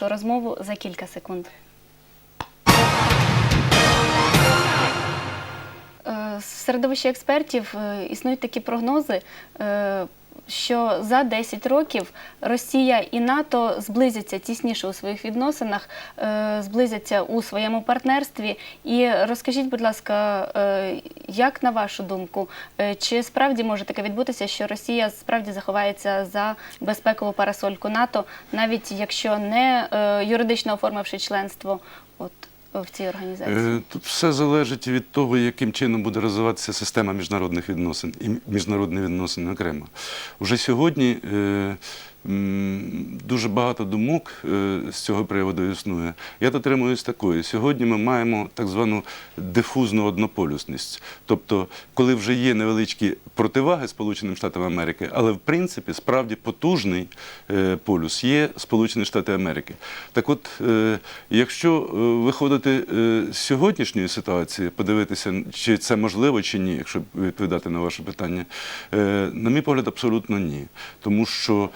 нашу розмову за кілька секунд. Е, В середовищі експертів е, існують такі прогнози, е, що за 10 років Росія і НАТО зблизяться тісніше у своїх відносинах, е, зблизяться у своєму партнерстві. І розкажіть, будь ласка, е, як на вашу думку, е, чи справді може таке відбутися, що Росія справді заховається за безпекову парасольку НАТО, навіть якщо не юридично оформивши членство в цій організації? Е, Тут все залежить від того, яким чином буде розвиватися система міжнародних відносин і міжнародні відносини окремо. Уже сьогодні е, дуже багато думок е, з цього приводу існує. Я дотримуюсь такої. Сьогодні ми маємо так звану дифузну однополюсність. Тобто, коли вже є невеличкі противаги Сполученим Штатам Америки, але в принципі справді потужний е, полюс є Сполучені Штати Америки. Так от, е, якщо виходити з сьогоднішньої ситуації, подивитися, чи це можливо чи ні, якщо відповідати на ваше питання, на мій погляд, абсолютно ні. Тому що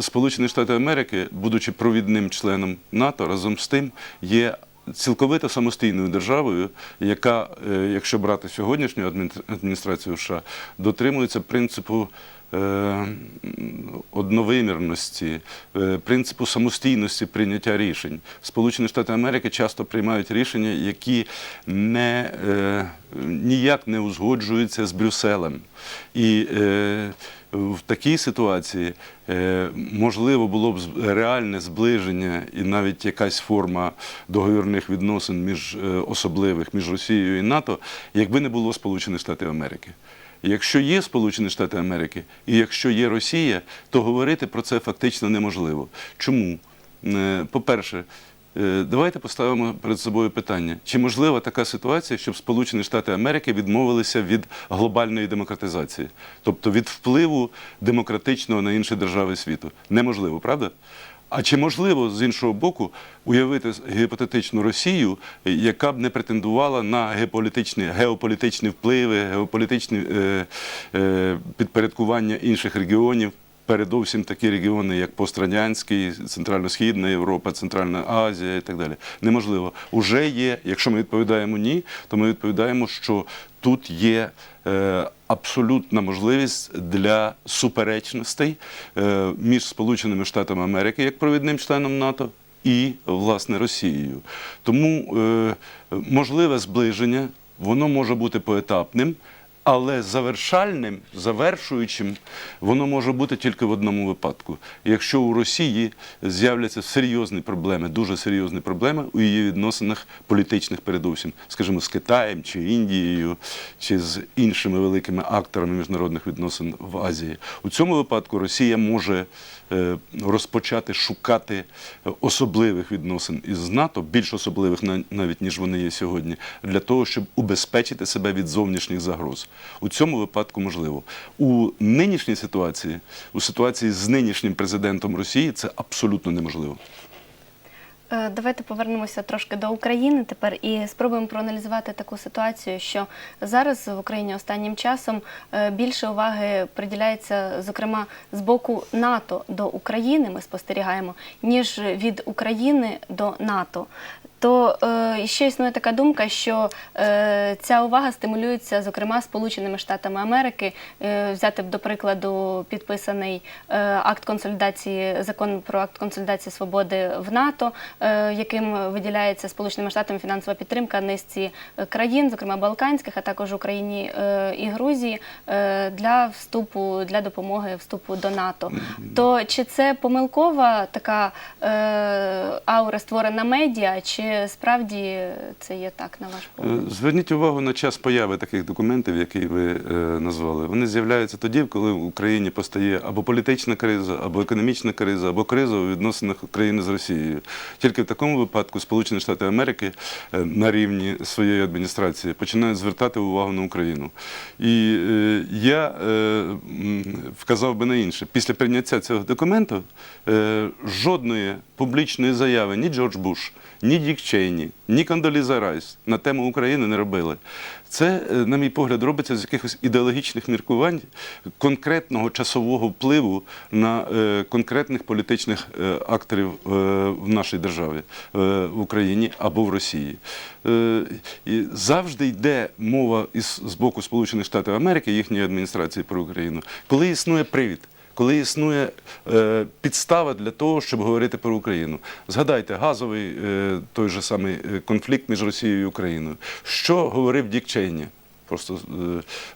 Сполучені Штати Америки, будучи провідним членом НАТО, разом з тим є цілковито самостійною державою, яка, е, якщо брати сьогоднішню адмін- адміністрацію США, дотримується принципу. е, Одновимірності, е, принципу самостійності прийняття рішень. Сполучені Штати Америки часто приймають рішення, які не, е, ніяк не узгоджуються з Брюсселем. І е, в такій ситуації е, можливо було б реальне зближення і навіть якась форма договірних відносин між е, особливих між Росією і НАТО, якби не було Сполучених Штатів Америки. Якщо є Сполучені Штати Америки і якщо є Росія, то говорити про це фактично неможливо. Чому? Е, По-перше, давайте поставимо перед собою питання: чи можлива така ситуація, щоб Сполучені Штати Америки відмовилися від глобальної демократизації, тобто від впливу демократичного на інші держави світу? Неможливо, правда? А чи можливо з іншого боку уявити гіпотетичну Росію, яка б не претендувала на геополітичні, геополітичні впливи, геополітичні е, е, підпорядкування інших регіонів? Передовсім такі регіони, як пострадянський, Центрально-Східна Європа, Центральна Азія і так далі. Неможливо. Уже є, якщо ми відповідаємо ні, то ми відповідаємо, що тут є е, абсолютна можливість для суперечностей е, між Сполученими Штатами Америки як провідним членом НАТО і власне Росією. Тому е, можливе зближення, воно може бути поетапним. Але завершальним, завершуючим, воно може бути тільки в одному випадку. Якщо у Росії з'являться серйозні проблеми, дуже серйозні проблеми у її відносинах політичних, передусім, скажімо, з Китаєм чи Індією, чи з іншими великими акторами міжнародних відносин в Азії, у цьому випадку Росія може е, розпочати шукати особливих відносин із НАТО, більш особливих на- навіть ніж вони є сьогодні, для того, щоб убезпечити себе від зовнішніх загроз. У цьому випадку можливо. У нинішній ситуації, у ситуації з нинішнім президентом Росії, це абсолютно неможливо. Е, Давайте повернемося трошки до України тепер і спробуємо проаналізувати таку ситуацію, що зараз в Україні останнім часом е, більше уваги приділяється, зокрема, з боку НАТО до України. Ми спостерігаємо, ніж від України до НАТО. То е, ще існує така думка, що е, ця увага стимулюється, зокрема, Сполученими Штатами Америки. Е, взяти до прикладу підписаний е, акт консолідації, закон про акт консолідації свободи в НАТО, е, яким виділяється Сполученими Штатами фінансова підтримка низці е, країн, зокрема Балканських, а також Україні е, і Грузії, е, для вступу для допомоги вступу до НАТО. То чи це помилкова така е, аура створена медіа, чи справді це є так на ваш погляд? Е, Зверніть увагу на час появи таких документів, які ви е, назвали. Вони з'являються тоді, коли в Україні постає або політична криза, або економічна криза, або криза у відносинах України з Росією. Тільки в такому випадку Сполучені Штати Америки е, на рівні своєї адміністрації починають звертати увагу на Україну. І я вказав би на інше. Після прийняття цього документу жодної публічної заяви ні Джордж Буш, ні Дік Чейні, ні Кондоліза Райс на тему України не робили. Це, е, на мій погляд, робиться з якихось ідеологічних міркувань конкретного часового впливу на е, конкретних політичних е, акторів в нашій державі, в Україні або в Росії. І завжди йде мова із з боку Сполучених Штатів Америки, їхньої адміністрації про Україну, коли існує привід. Коли існує е, підстава для того, щоб говорити про Україну, згадайте газовий е, той же самий е, конфлікт між Росією і Україною. Що говорив Дік Чейні? Просто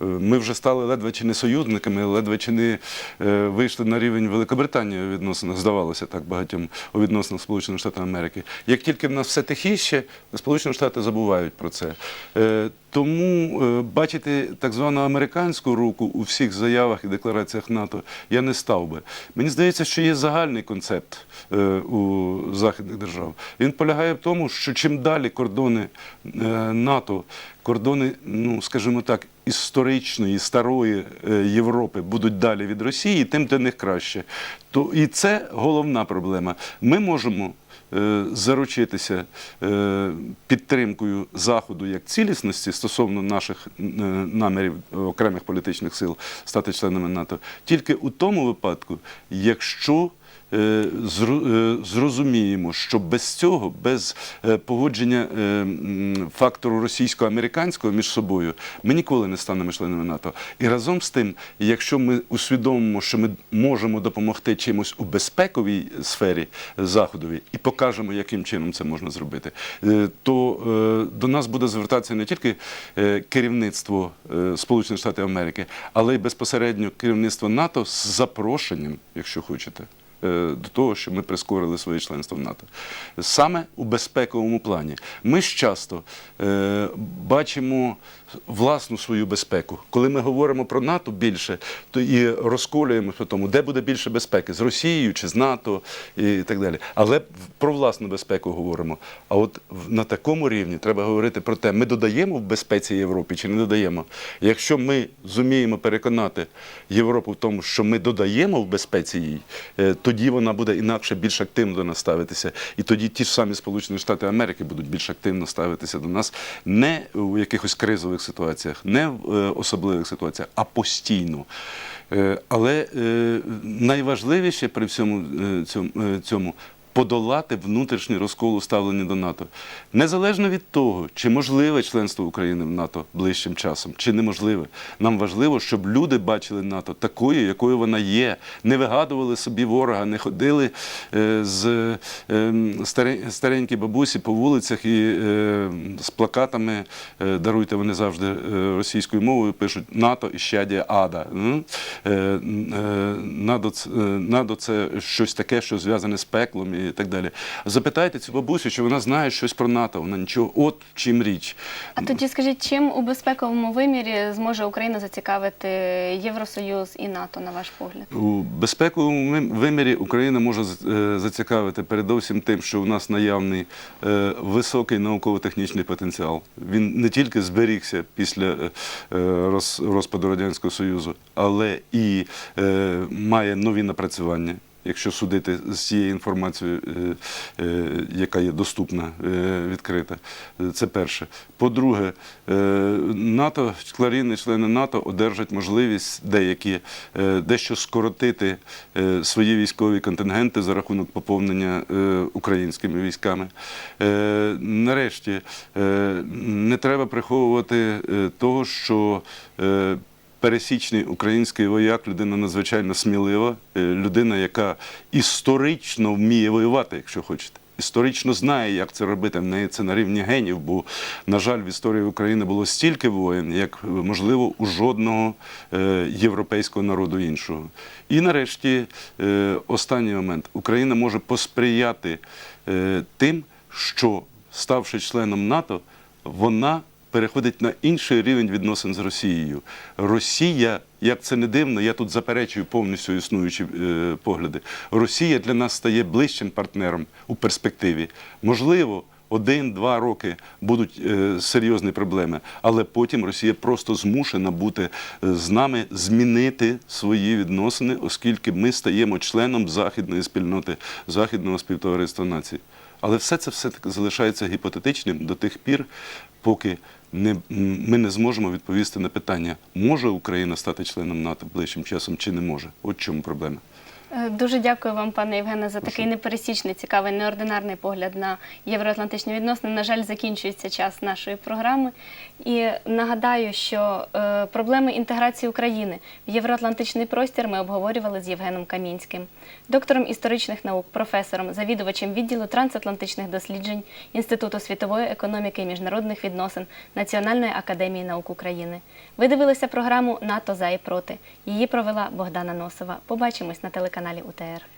ми вже стали ледве чи не союзниками, ледве чи не вийшли на рівень Великобританії у відносинах, здавалося так багатьом у відносинах Сполучених Штатів Америки. Як тільки в нас все тихіше, Сполучені Штати забувають про це. Тому е, бачити так звану американську руку у всіх заявах і деклараціях НАТО я не став би. Мені здається, що є загальний концепт е, у західних держав. Він полягає в тому, що чим далі кордони е, НАТО, кордони, ну скажімо так, історичної старої Європи будуть далі від Росії, тим для них краще. То і це головна проблема. Ми можемо заручитися е, підтримкою Заходу як цілісності стосовно наших е, намірів окремих політичних сил стати членами НАТО. Тільки у тому випадку, якщо е, е, зрозуміємо, що без цього, без е, погодження е, фактору російсько-американського між собою, ми ніколи не станемо членами НАТО. І разом з тим, якщо ми усвідомимо, що ми можемо допомогти чимось у безпековій сфері заходовій і покажемо, яким чином це можна зробити, е, то е, до нас буде звертатися не тільки е, керівництво е, Сполучених Штатів Америки, але й безпосередньо керівництво НАТО з запрошенням, якщо хочете е, до того, щоб ми прискорили своє членство в НАТО. Саме у безпековому плані. Ми ж часто е, бачимо власну свою безпеку. Коли ми говоримо про НАТО більше, то і розколюємо по тому, де буде більше безпеки з Росією чи з НАТО і так далі. Але про власну безпеку говоримо. А от на такому рівні треба говорити про те, ми додаємо в безпеці Європі чи не додаємо. Якщо ми зуміємо переконати Європу в тому, що ми додаємо в безпеці їй, е, тоді вона буде інакше більш активно до нас ставитися. І тоді ті ж самі Сполучені Штати Америки будуть більш активно ставитися до нас не у якихось кризових ситуаціях, не в е, особливих ситуаціях, а постійно. Е, Але е, найважливіше при всьому цьому подолати внутрішній розкол у ставленні до НАТО. Незалежно від того, чи можливе членство України в НАТО ближчим часом, чи неможливе. Нам важливо, щоб люди бачили НАТО такою, якою вона є, не вигадували собі ворога, не ходили е, з е, старенькі бабусі по вулицях і е, з плакатами, даруйте вони завжди російською мовою, пишуть НАТО і щадія ада. НАТО це щось таке, що зв'язане з пеклом і так далі. Запитайте цю бабусю, чи вона знає щось про НАТО. Вона нічого, от чим річ. А тоді скажіть, чим у безпековому вимірі зможе Україна зацікавити Євросоюз і НАТО, на ваш погляд? У безпековому вимірі Україна може е, зацікавити передовсім тим, що у нас наявний е, високий науково-технічний потенціал. Він не тільки зберігся після е, роз- розпаду Радянського Союзу, але і має нові напрацювання. Якщо судити з цією інформацією, е, е, яка є доступна, е, відкрита, це перше. По-друге, НАТО, кларійні члени НАТО одержать можливість деякі дещо скоротити свої військові контингенти за рахунок поповнення українськими військами. Нарешті не треба приховувати того, що пересічний український вояк, людина надзвичайно смілива, е, людина, яка історично вміє воювати, якщо хочете. Історично знає, як це робити. В неї це на рівні генів, бо, на жаль, в історії України було стільки воєн, як можливо у жодного е, європейського народу іншого. І нарешті, е, останній момент: Україна може посприяти тим, що, ставши членом НАТО, вона переходить на інший рівень відносин з Росією. Росія, як це не дивно, я тут заперечую повністю існуючі е, погляди. Росія для нас стає ближчим партнером у перспективі. Можливо, один-два роки будуть е, серйозні проблеми, але потім Росія просто змушена бути е, з нами змінити свої відносини, оскільки ми стаємо членом західної спільноти, західного співтовариства націй. Але все це все таки залишається гіпотетичним до тих пір, поки не, ми не зможемо відповісти на питання, може Україна стати членом НАТО ближчим часом чи не може. От чому проблема. Е, Дуже дякую вам, пане Євгене, за такий непересічний, цікавий, неординарний погляд на євроатлантичні відносини. На жаль, закінчується час нашої програми. І нагадаю, що е, проблеми інтеграції України в євроатлантичний простір ми обговорювали з Євгеном Камінським, доктором історичних наук, професором, завідувачем відділу трансатлантичних досліджень Інституту світової економіки і міжнародних відносин Національної академії наук України. Ви дивилися програму НАТО за і проти. Її провела Богдана Носова. Побачимось на телеканалі УТР.